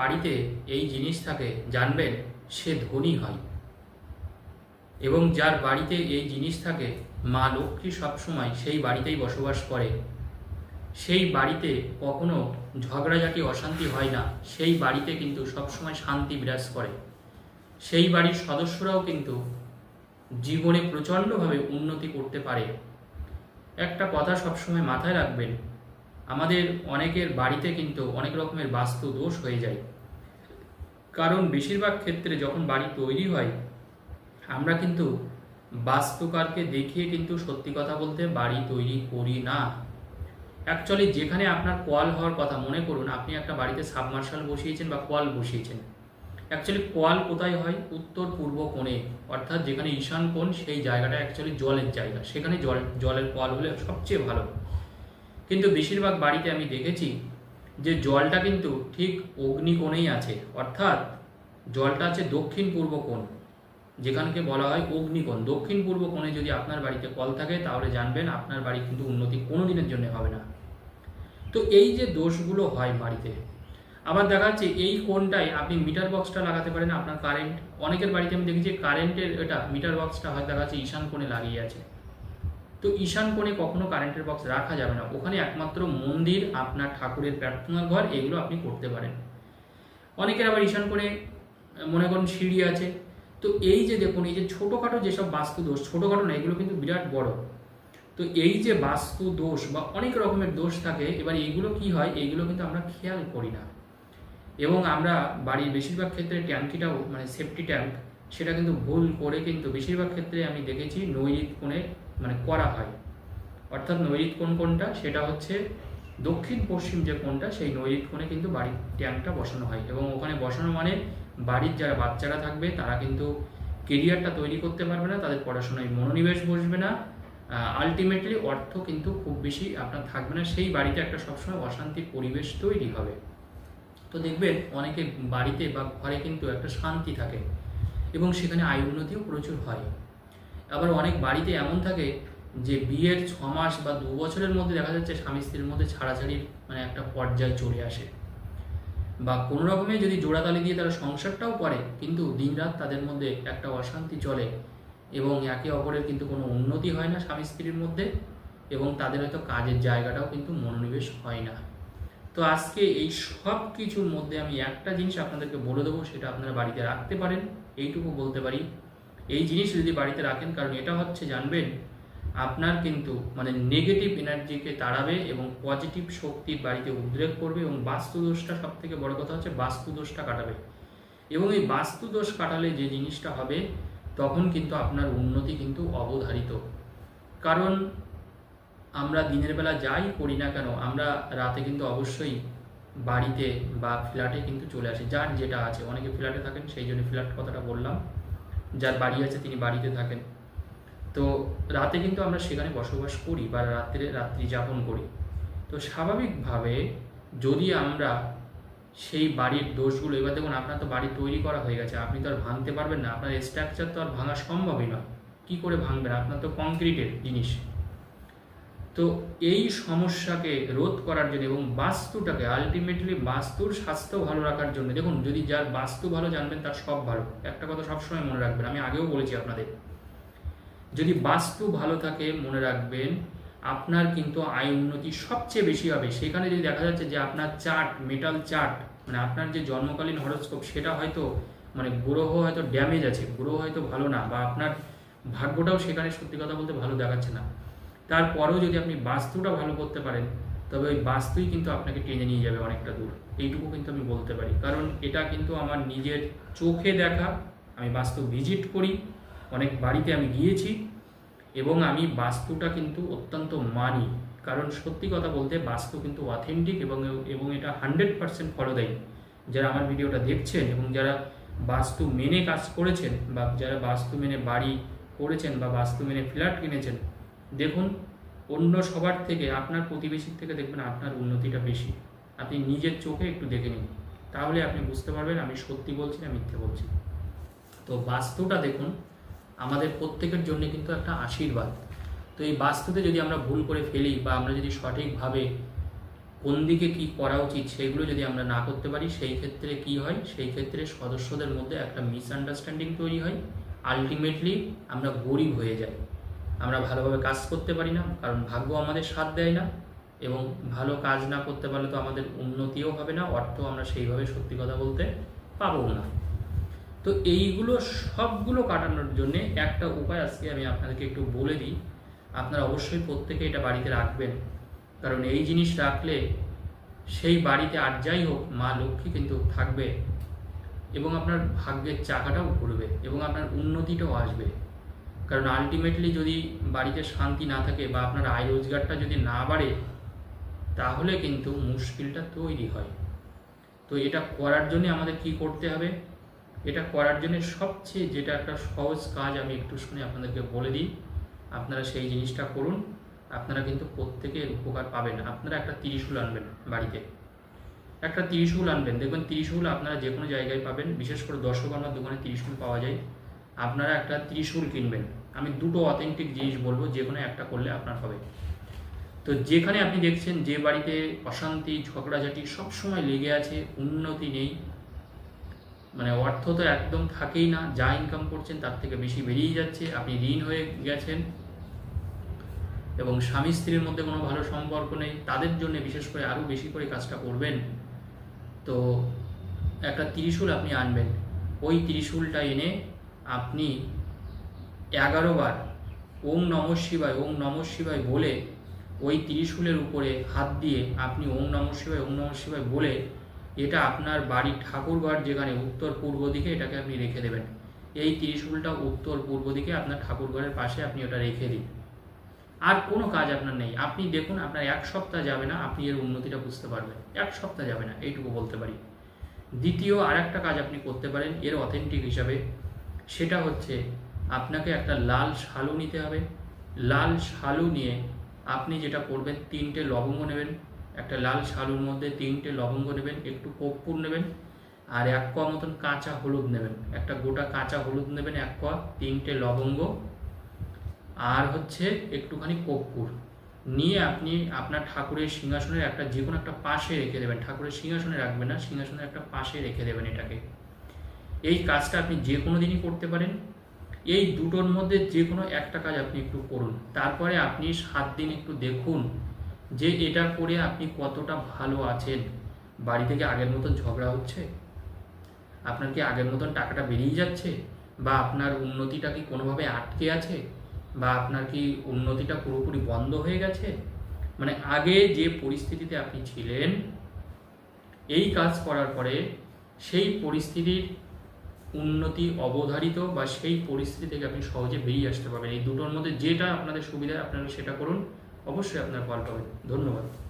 বাড়িতে এই জিনিস থাকে, জানবেন, সে ধনী হয়। এবং যার বাড়িতে এই জিনিস থাকে, মা লক্ষ্মী সবসময় সেই বাড়িতেই বসবাস করে। সেই বাড়িতে কখনো ঝগড়াঝাটি অশান্তি হয় না। সেই বাড়িতে কিন্তু সবসময় শান্তি বিরাজ করে। সেই বাড়ির সদস্যরাও কিন্তু জীবনে প্রচণ্ডভাবে উন্নতি করতে পারে। একটা কথা সবসময় মাথায় রাখবেন আমাদের অনেকের বাড়িতে কিন্তু অনেক রকমের বাস্তু দোষ হয়ে যায়। কারণ বেশিরভাগ ক্ষেত্রে যখন বাড়ি তৈরি হয়, আমরা কিন্তু বাস্তুকারকে দেখিয়ে কিন্তু সত্যি কথা বলতে বাড়ি তৈরি করি না। অ্যাকচুয়ালি যেখানে আপনার কল হওয়ার কথা মনে করুন, আপনি একটা বাড়িতে সাবমার্শাল বসিয়েছেন বা কল বসিয়েছেন। অ্যাকচুয়ালি কল কোথায় হয়? উত্তর পূর্ব কোণে, অর্থাৎ যেখানে ঈশান কোণ, সেই জায়গাটা অ্যাকচুয়ালি জলের জায়গা। সেখানে জল, জলের কল হলে সবচেয়ে ভালো। কিন্তু বেশিরভাগ বাড়িতে আমি দেখেছি যে জলটা কিন্তু ঠিক অগ্নিকোণেই আছে। অর্থাৎ জলটা আছে দক্ষিণ পূর্ব কোণ, যেখানকে বলা হয় অগ্নিকোণ দক্ষিণ পূর্ব কোণে যদি আপনার বাড়িতে কল থাকে, তাহলে জানবেন আপনার বাড়ি কিন্তু উন্নতি কোনো দিনের জন্য হবে না। তো এই যে দোষগুলো হয় বাড়িতে, আবার দেখা যাচ্ছে এই কোণটায় আপনি মিটার বক্সটা লাগাতে পারেন আপনার কারেন্ট। অনেকের বাড়িতে আমি দেখেছি কারেন্টের এটা মিটার বক্সটা হয় দেখা যাচ্ছে ঈশান কোণে লাগিয়ে আছে। তো ঈশান কোণে কখনো কারেন্টের বক্স রাখা যাবে না। ওখানে একমাত্র মন্দির, আপনার ঠাকুরের প্রার্থনার ঘর, এগুলো আপনি করতে পারেন। অনেকের আবার ঈশান কোণে মনে করুন সিঁড়ি আছে। তো এই যে দেখুন, এই যে ছোটোখাটো যেসব বাস্তু দোষ ছোটোখাটো না, এগুলো কিন্তু বিরাট বড়। তো এই যে বাস্তু দোষ বা অনেক রকমের দোষ থাকে, এবার এইগুলো কি হয়, এইগুলো কিন্তু আমরা খেয়াল করি না। এবং আমরা বাড়ির বেশিরভাগ ক্ষেত্রে ট্যাঙ্কিটাও মানে সেফটি ট্যাঙ্ক, সেটা কিন্তু ভুল করে কিন্তু বেশিরভাগ ক্ষেত্রে আমি দেখেছি, নৈরিত কোণে মানে করা হয়। অর্থাৎ নৈরিত কোণ কোনটা সেটা হচ্ছে দক্ষিণ পশ্চিম যে কোণটা, সেই নৈরিত কোণে কিন্তু বাড়ির ট্যাঙ্কটা বসানো হয় এবং ওখানে বসানো মানে বাড়ির যারা বাচ্চারা থাকবে, তারা কিন্তু কেরিয়ারটা তৈরি করতে পারবে না, তাদের পড়াশোনায় মনোনিবেশ বসবে না। আলটিমেটলি অর্থ কিন্তু খুব বেশি আপনার থাকবে না, সেই বাড়িতে একটা সবসময় অশান্তির পরিবেশ তৈরি হবে। তো দেখবেন অনেকে বাড়িতে বা ঘরে কিন্তু একটা শান্তি থাকে এবং সেখানে আয় উন্নতিও প্রচুর হয়। আবার অনেক বাড়িতে এমন থাকে যে বিয়ের ছ মাস বা দু বছরের মধ্যে দেখা যাচ্ছে স্বামী স্ত্রীর মধ্যে ছাড়াছাড়ির মানে একটা পর্যায়ে চলে আসে। বা কোনো রকমে যদি জোড়াতালি দিয়ে তারা সংসারটাও করে, কিন্তু দিনরাত তাদের মধ্যে একটা অশান্তি চলে এবং একে অপরের কিন্তু কোনো উন্নতি হয় না স্বামী স্ত্রীর মধ্যে এবং তাদের হয়তো কাজের জায়গাটাও কিন্তু মনোনিবেশ হয় না। তো আজকে এই সব কিছুর মধ্যে আমি একটা জিনিস আপনাদেরকে বলে দেবো, সেটা আপনারা বাড়িতে রাখতে পারেন, এইটুকু বলতে পারি। এই জিনিস যদি বাড়িতে রাখেন, কারণ এটা হচ্ছে জানবেন, আপনার কিন্তু মানে নেগেটিভ এনার্জিকে তাড়াবে এবং পজিটিভ শক্তি বাড়িতে উদ্রেক করবে এবং বাস্তু দোষটা সব থেকে বড় কথা হচ্ছে বাস্তু দোষটা কাটাবে। এবং এই বাস্তু দোষ কাটালে যে জিনিসটা হবে, তখন কিন্তু আপনার উন্নতি কিন্তু অবধারিত। কারণ আমরা দিনের বেলা যাই করি না কেন, আমরা রাতে কিন্তু অবশ্যই বাড়িতে বা ফ্ল্যাটে কিন্তু চলে আসি, যার যেটা আছে। অনেকে ফ্ল্যাটে থাকেন, সেই জন্য ফ্ল্যাট কথাটা বললাম। যার বাড়ি আছে তিনি বাড়িতে থাকেন। তো রাতে কিন্তু আমরা সেখানে বসবাস করি বা রাত্রে রাত্রি যাপন করি। তো স্বাভাবিকভাবে যদি আমরা সেই বাড়ির দোষগুলো, এবার দেখুন আপনার তো বাড়ি তৈরি করা হয়ে গেছে, আপনি তো আর ভাঙতে পারবেন না, আপনার স্ট্রাকচার তো আর ভাঙা সম্ভবই না। কী করে ভাঙবেন? আপনার তো কংক্রিটের জিনিস। তো এই সমস্যাকে রোধ করার জন্য এবং বাস্তুটাকে আলটিমেটলি বাস্তুর স্বাস্থ্য ভালো রাখার জন্য, দেখুন, যদি যার বাস্তু ভালো জানবেন, তার সব ভালো। একটা কথা সবসময় মনে রাখবেন, আমি আগেও বলেছি আপনাদের। যদি বাস্তু ভালো থাকে, মনে রাখবেন, আপনার কিন্তু আয় উন্নতি সবচেয়ে বেশি হবে। সেখানে যদি দেখা যাচ্ছে যে আপনার চার্ট মেটাল চার্ট মানে আপনার যে জন্মকালীন হরস্কোপ, সেটা হয়তো মানে গ্রহ হয়তো ড্যামেজ আছে, গ্রহ হয়তো ভালো না, বা আপনার ভাগ্যটাও সেখানে সত্যি কথা বলতে ভালো দেখাচ্ছে না। তারপরেও যদি আপনি বাস্তুটা ভালো করতে পারেন, তবে ওই বাস্তুই কিন্তু আপনাকে টেনে নিয়ে যাবে অনেকটা দূর। এইটুকু কিন্তু আমি বলতে পারি। কারণ এটা কিন্তু আমার নিজের চোখে দেখা, আমি বাস্তু ভিজিট করি, অনেক বাড়িতে আমি গিয়েছি, এবং আমি বাস্তুটা কিন্তু অত্যন্ত মানি। কারণ সত্যি কথা বলতে বাস্তু কিন্তু অথেন্টিক এবং এবং এটা হান্ড্রেড পার্সেন্ট ফলদায়ী যারা আমার ভিডিওটা দেখছেন এবং যারা বাস্তু মেনে কাজ করেছেন বা যারা বাস্তু মেনে বাড়ি করেছেন বা বাস্তু মেনে ফ্ল্যাট কিনেছেন দেখুন, অন্য সবার থেকে, আপনার প্রতিবেশীর থেকে দেখবেন আপনার উন্নতিটা বেশি। আপনি নিজের চোখে একটু দেখে নিন। তাহলে আপনি বুঝতে পারবেন, আমি সত্যি বলছি না মিথ্যে বলছি। তো বাস্তুটা দেখুন, আমাদের প্রত্যেকের জন্য কিন্তু একটা আশীর্বাদ। তো এই বাস্তুতে যদি আমরা ভুল করে ফেলি বা আমরা যদি সঠিকভাবে কোন দিকে কি করা উচিত সেগুলো যদি আমরা না করতে পারি, সেই ক্ষেত্রে কি হয়? সেই ক্ষেত্রে সদস্যদের মধ্যে একটা মিসআন্ডারস্ট্যান্ডিং তৈরি হয়। আলটিমেটলি আমরা গরিব হয়ে যাই। আমরা ভালোভাবে কাজ করতে পারি না, কারণ ভাগ্য আমাদের সাথ দেয় না এবং ভালো কাজ না করতে পারলে তো আমাদের উন্নতিও হবে না, অর্থ আমরা সেইভাবে সত্যি কথা বলতে পাবো না। তো এইগুলো সবগুলো কাটানোর জন্য একটা উপায় আজকে আমি আপনাদেরকে একটু বলে দিই। আপনারা অবশ্যই প্রত্যেকে এটা বাড়িতে রাখবেন, কারণ এই জিনিস রাখলে সেই বাড়িতে আর যাই হোক মা লক্ষ্মী কিন্তু থাকবে এবং আপনার ভাগ্যের চাকাটাও ঘুরবে এবং আপনার উন্নতিটাও আসবে। কারণ আলটিমেটলি যদি বাড়িতে শান্তি না থাকে বা আপনার আয় রোজগারটা যদি না বাড়ে, তাহলে কিন্তু মুশকিলটা তৈরি হয়। তো এটা করার জন্য আমাদের কি করতে হবে? এটা করার জন্য সবচেয়ে যেটা একটা সহজ কাজ আমি একটু শুনে আপনাদেরকে বলে দিই। আপনারা সেই জিনিসটা করুন। আপনারা কিন্তু প্রত্যেকের উপকার পাবেন। আপনারা একটা ত্রিশূল আনবেন বাড়িতে। একটা ত্রিশূল আনবেন। দেখবেন ত্রিশূল আপনারা যে কোনো জায়গায় পাবেন। বিশেষ করে দর্শক আমার দোকানে ত্রিশূল পাওয়া যায়। আপনারা একটা ত্রিশূল কিনবেন। আমি দুটো অথেন্টিক জিনিস বলব যে কোনো একটা করলে আপনার হবে। তো যেখানে আপনি দেখছেন যে বাড়িতে অশান্তি, ঝগড়াঝাটি সবসময় লেগে আছে, উন্নতি নেই মানে অর্থ তো একদম থাকেই না, যা ইনকাম করছেন তার থেকে বেশি বেরিয়ে যাচ্ছে, আপনি ঋণ হয়ে গেছেন, এবং স্বামী স্ত্রীর মধ্যে কোনো ভালো সম্পর্ক নেই, তাদের জন্য বিশেষ করে আরও বেশি করে কাজটা করবেন, তো একটা ত্রিশূল আপনি আনবেন। ওই ত্রিশূলটা এনে আপনি এগারো বার ওম নম শিবায়, ওম নম শিবায় বলে ওই ত্রিশূলের উপরে হাত দিয়ে আপনি ওম নম শিবায়, ওম নম শিবায় বলে এটা আপনার বাড়ির ঠাকুরঘর যেখানে উত্তর পূর্ব দিকে এটাকে আপনি রেখে দেবেন। এই ত্রিশূলটা উত্তর পূর্ব দিকে আপনার ঠাকুরঘরের পাশে আপনি ওটা রেখে দিন। আর কোনো কাজ আপনার নেই। আপনি দেখুন, আপনার এক সপ্তাহ যাবে না, আপনি এর উন্নতিটা বুঝতে পারবেন। এক সপ্তাহ যাবে না, এইটুকু বলতে পারি। দ্বিতীয় আর একটা কাজ আপনি করতে পারেন, এর অথেন্টিক হিসাবে, সেটা হচ্ছে আপনাকে একটা লাল শালু নিতে হবে। লাল শালু নিয়ে আপনি যেটা করবেন, তিনটে লবঙ্গ নেবেন। একটা লাল শালুর মধ্যে তিনটে লবঙ্গ নেবেন, একটু কর্পূর নেবেন, আর এক কোয়া মতন কাঁচা হলুদ নেবেন। একটা গোটা কাঁচা হলুদ নেবেন এক কোয়া, তিনটে লবঙ্গ, আর হচ্ছে একটুখানি কর্পূর নিয়ে আপনি আপনার ঠাকুরের সিংহাসনের একটা যে কোনো একটা পাশে রেখে দেবেন। ঠাকুরের সিংহাসনে রাখবেন না, সিংহাসনের একটা পাশে রেখে দেবেন এটাকে। এই কাজটা আপনি যে কোনো দিনই করতে পারেন। এই দুটোর মধ্যে যে কোনো একটা কাজ আপনি একটু করুন। তারপরে আপনি সাত দিন একটু দেখুন যে এটা করে আপনি কতটা ভালো আছেন। বাড়ি থেকে আগের মতন ঝগড়া হচ্ছে? আপনার কি আগের মতন টাকাটা বেরিয়ে যাচ্ছে? বা আপনার উন্নতিটা কি কোনোভাবে আটকে আছে? বা আপনার কি উন্নতিটা পুরোপুরি বন্ধ হয়ে গেছে? মানে আগে যে পরিস্থিতিতে আপনি ছিলেন, এই কাজ করার পরে সেই পরিস্থিতির উন্নতি অবধারিত বা সেই পরিস্থিতি থেকে আপনি সহজে বেরিয়ে আসতে পারবেন। এই দুটোর মধ্যে যেটা আপনাদের সুবিধা আপনারা সেটা করুন। অবশ্যই আপনার ফল পাবেন ধন্যবাদ।